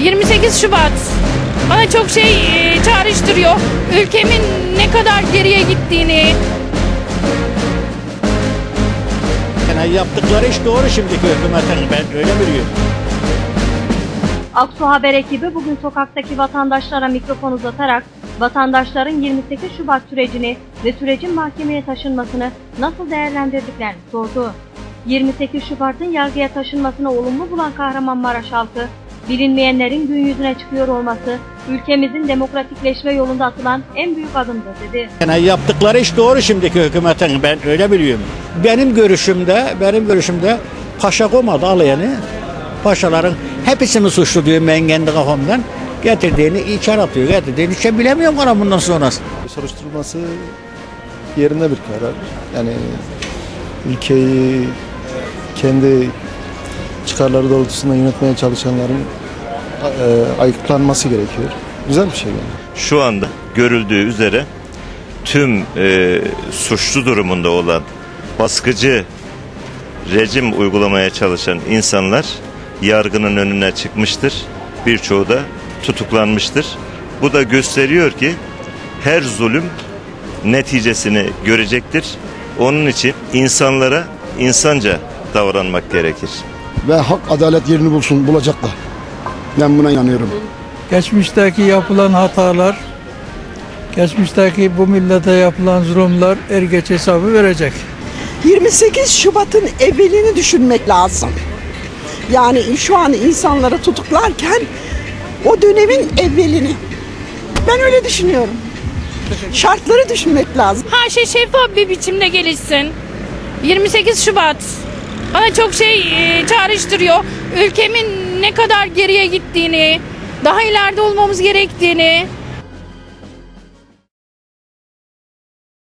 28 Şubat bana çok şey e, çağrıştırıyor. Ülkemin ne kadar geriye gittiğini, Yani yaptıkları iş doğru şimdiki hükümetin ben öyle biliyorum. Aksu Haber ekibi bugün sokaktaki vatandaşlara mikrofon uzatarak vatandaşların 28 Şubat sürecini ve sürecin mahkemeye taşınmasını nasıl değerlendirdiklerini sordu. 28 Şubat'ın yargıya taşınmasını olumlu bulan Kahramanmaraş halkı, bilinmeyenlerin gün yüzüne çıkıyor olması ülkemizin demokratikleşme yolunda atılan en büyük adımdır dedi. Yani yaptıkları iş doğru şimdiki hükümetin ben öyle biliyorum. Benim görüşümde, benim görüşümde paşa komadı alayanı. Paşaların hepsini suçlu diyorum ben kendi kafamdan. Getirdiğini içeri atıyor, getirdiğini işte bilemiyorum ona bundan sonrası. soruşturulması yerinde bir karar. Yani ülkeyi kendi çıkarları doğrultusunda yönetmeye çalışanların e, ayıklanması gerekiyor. Güzel bir şey yani. şu anda görüldüğü üzere tüm e, suçlu durumunda olan baskıcı rejim uygulamaya çalışan insanlar yargının önüne çıkmıştır. Birçoğu da tutuklanmıştır. Bu da gösteriyor ki her zulüm neticesini görecektir. Onun için insanlara insanca davranmak gerekir. Ve hak adalet yerini bulsun bulacaklar. Ben buna inanıyorum. Geçmişteki yapılan hatalar, geçmişteki bu millete yapılan zulümler er geç hesabı verecek. 28 Şubat'ın evvelini düşünmek lazım. Yani şu an insanları tutuklarken o dönemin evvelini. Ben öyle düşünüyorum. Şartları düşünmek lazım. her şey şeffaf bir biçimde gelişsin. 28 Şubat bana çok şey e, çağrıştırıyor. Ülkemin ne kadar geriye gittiğini, daha ileride olmamız gerektiğini,